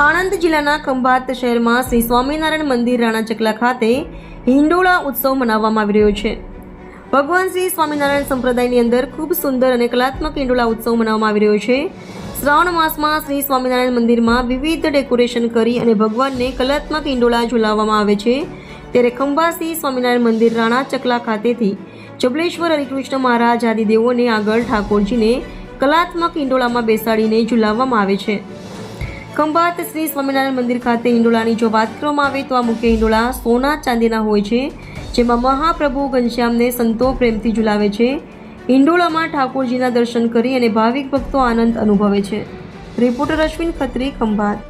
આણંદ જિલ્લાના ખંભાત શહેરમાં શ્રી સ્વામિનારાયણ મંદિર રાણા ચકલા ખાતે હિંડોળા ઉત્સવ મનાવવામાં આવી રહ્યો છે. ભગવાન શ્રી સ્વામિનારાયણ સંપ્રદાયની અંદર ખૂબ સુંદર અને કલાત્મક હિંડોળા ઉત્સવ મનાવવામાં આવી રહ્યો છે. શ્રાવણ માસમાં શ્રી સ્વામિનારાયણ મંદિરમાં વિવિધ ડેકોરેશન કરી અને ભગવાનને કલાત્મક હિંડોળા ઝુલાવવામાં આવે છે. ત્યારે ખંભાત શ્રી સ્વામિનારાયણ મંદિર રાણા ચકલા ખાતેથી જબલેશ્વર હરિકૃષ્ણ મહારાજ આદિદેવોને આગળ ઠાકોરજીને કલાત્મક હિંડોળામાં બેસાડીને ઝુલાવવામાં આવે છે. ખંભાત શ્રી સ્વામિનારાયણ મંદિર ખાતે હિંડોળાની જો વાત કરવામાં આવે તો આ મુખ્ય હિંડોળા સોના ચાંદીના હોય છે, જેમાં મહાપ્રભુ ઘનશ્યામને સંતો પ્રેમથી ઝુલાવે છે. હિંડોળામાં ઠાકોરજીના દર્શન કરી અને ભાવિક ભક્તો આનંદ અનુભવે છે. રિપોર્ટર અશ્વિન ખત્રી, ખંભાત.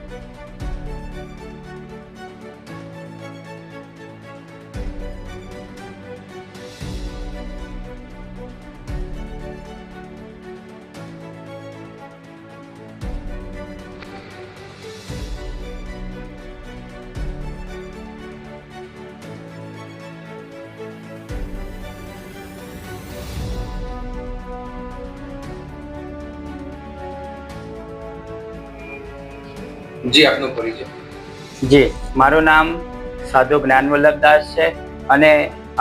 જી આપનો પરિચય. જી મારું નામ સાધુ જ્ઞાનવલ્લભદાસ છે અને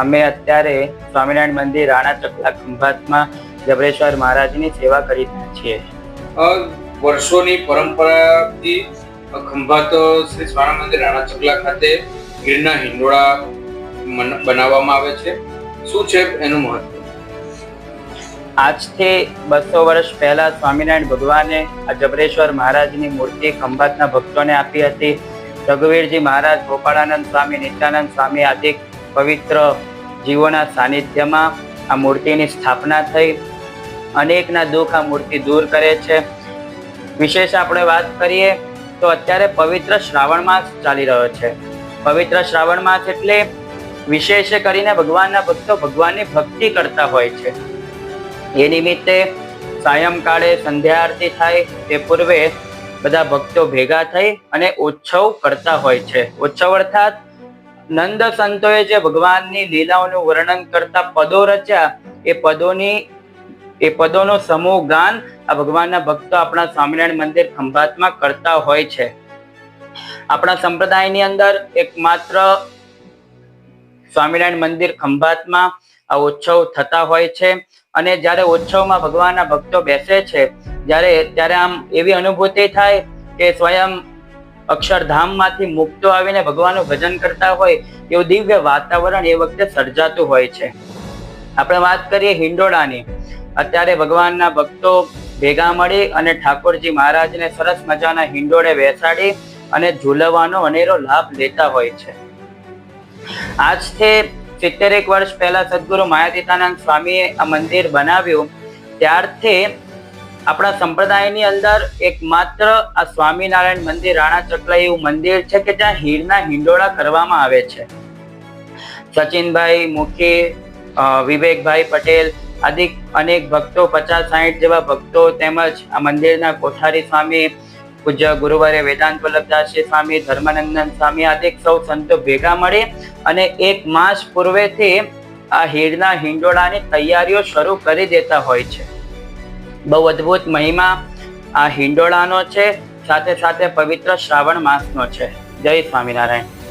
અમે અત્યારે સ્વામિનારાયણ મંદિર રાણા ચકલા ખંભાતમાં જબરેશ્વર મહારાજની સેવા કરી રહ્યા છીએ. વર્ષોની પરંપરાથી ખંભાત શ્રી સ્વામિનારાયણ મંદિર રાણા ચકલા ખાતે ગીરના હિંડોળા બનાવવામાં આવે છે. શું છે એનું મહત્વ? આજથી બસો વર્ષ પહેલા સ્વામિનારાયણ ભગવાને આ જબરેશ્વર મહારાજની મૂર્તિ ખંભાતના ભક્તોને આપી હતી. રઘુવીરજી મહારાજ ગોપાળાનંદ સ્વામી, નિત્યાનંદ સ્વામી આદિ પવિત્ર જીવોના સાનિધ્યમાં આ મૂર્તિની સ્થાપના થઈ. અનેકના દુઃખ આ મૂર્તિ દૂર કરે છે. વિશેષ આપણે વાત કરીએ તો અત્યારે પવિત્ર શ્રાવણ માસ ચાલી રહ્યો છે. પવિત્ર શ્રાવણ માસ એટલે વિશેષ કરીને ભગવાનના ભક્તો ભગવાનની ભક્તિ કરતા હોય છે. એ નિમિત્તે સાયંકાળે સંધ્યા આરતી થાય તે પૂર્વે બધા ભક્તો ભેગા થઈ અને ઉત્સવ કરતા હોય છે. ઉત્સવ અર્થાત નંદ સંતોએ જે ભગવાનની લીલાઓનું વર્ણન કરતા પદો રચ્યા, એ પદોની, એ પદોનો સમૂહ ગાન આ ભગવાનના ભક્તો આપણા સ્વામિનારાયણ મંદિર ખંભાતમાં કરતા હોય છે. આપણા સંપ્રદાયની અંદર એકમાત્ર સ્વામિનારાયણ મંદિર ખંભાતમાં આ ઉત્સવ થતા હોય છે. અને જ્યારે ઉત્સવમાં ભગવાનના ભક્તો બેસે છે, જ્યારે ત્યારે આમ એવી અનુભૂતિ થાય કે સ્વયં અક્ષરધામમાંથી મુક્તો આવીને ભગવાનનું ભજન કરતા હોય, એવું દિવ્ય વાતાવરણ એ વખતે સર્જાતું હોય છે. આપણે વાત કરીએ હિંડોળાની. અત્યારે ભગવાનના ભક્તો ભેગા મળી અને ઠાકોરજી મહારાજને સરસ મજાના હિંડોળે બેસાડી અને ઝૂલવાનો અનેરો લાભ લેતા હોય છે. આજથી સિત્તેરેક વર્ષ પહેલા સદગુરુ માયાતીતાનંદ સ્વામીએ આ મંદિર બનાવ્યું. ત્યારથી આપણા સંપ્રદાયની અંદર એક આ સ્વામિનારાયણ મંદિર, રાણા ચકલા એવું મંદિર છે કે જ્યાં હીરના હિંડોળા કરવામાં આવે છે. સચિનભાઈ, મુખી વિવેકભાઈ પટેલ આદિ અનેક ભક્તો, પચાસ સાહીઠ જેવા ભક્તો તેમજ આ મંદિરના કોઠારી સ્વામી પૂજ્ય ગુરુવારે વેદાંત વલ્લભદાસજી સ્વામી, ધર્માનંદન સ્વામી આદિ સૌ સંતો ભેગા મળી અને એક માસ પૂર્વેથી આ હીરના હિંડોળાની તૈયારીઓ શરૂ કરી દેતા હોય છે. બહુ અદ્ભુત મહિમા આ હિંડોળાનો છે, સાથે સાથે પવિત્ર શ્રાવણ માસનો છે. જય સ્વામિનારાયણ.